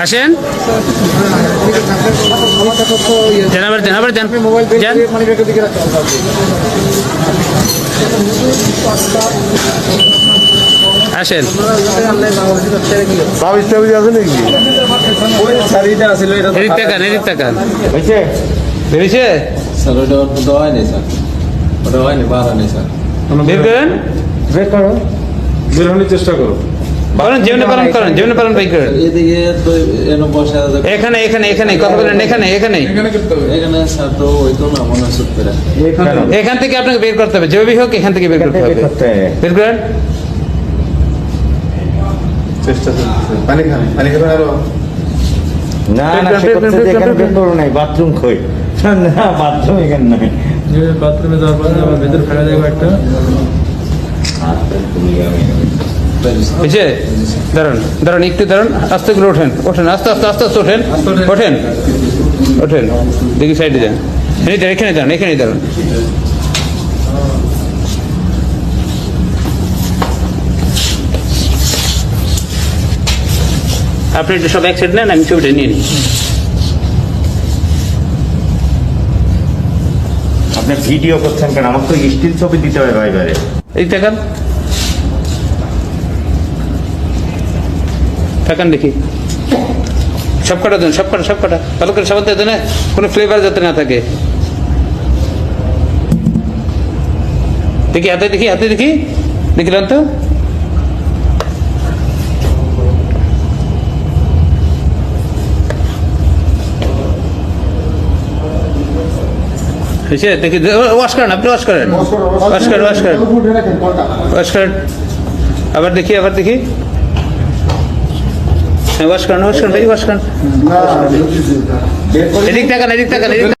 আসেন। দেন আবার দেন আবার দেন। যান আসেন। এদিক তাকান এদিক তাকান। হয়েছে? বেরিয়েছে? স্যার ওটা ওটা দেওয়া হয়নি স্যার। ওটা হয়নি বার হয়নি স্যার। বের করেন। বের করো। বের হওয়ার চেষ্টা করো। করেন যেমনি পারেন করেন যেমনি পারেন বাই করেন এখানে এখানে এখানে কথা বলেন এখানে এখানে এখানে। থেকে আপনাকে বের করতে হবে যেভাবেই হোক এখান থেকে বের করতে হবে। বের করেন। চেষ্টা চলছে পানি খান পানি খাবেন আরও? না না সে করতে যে এখানে বের করো নাই বাথরুম কই? না বাথরুম এখানে নাই। বাথরুমে যাওয়ার পরে আবার ভেতর ফেলে দেবো একটা। বুঝছে দাঁড়ান দাঁড়ান একটু দাঁড়ান আস্তে করে ওঠেন ওঠেন আস্তে আস্তে আস্তে আস্তে ওঠেন ওঠেন ওঠেন দেখি সাইডে যান এখানে দাঁড়ান এখানে দাঁড়ান। আপনি একটু সব এক সাইড নেন আমি ছবিটা নিয়ে নিই। আপনি ভিডিও করছেন কেন? আমার তো স্টিল ছবি দিতে হবে ভাই বাইরে এই তাকান তাকান দেখি। সব কটা দেন সব কটা সব কটা। ভালো করে সবাই দেন কোনো ফ্লেভার যাতে না থাকে। দেখি হাতে দেখি হাতে দেখি। দেখলাম তো? হয়েছে? দেখি ওয়াশ করেন আপনি ওয়াশ করেন। ওয়াশ করেন ওয়াশ করেন। ওয়াশ করেন। আবার দেখি আবার দেখি। ওয়াশ করেন ওয়াশ করেন ওয়াশ করেন এদিক তাকান এদিক তাকান এদিক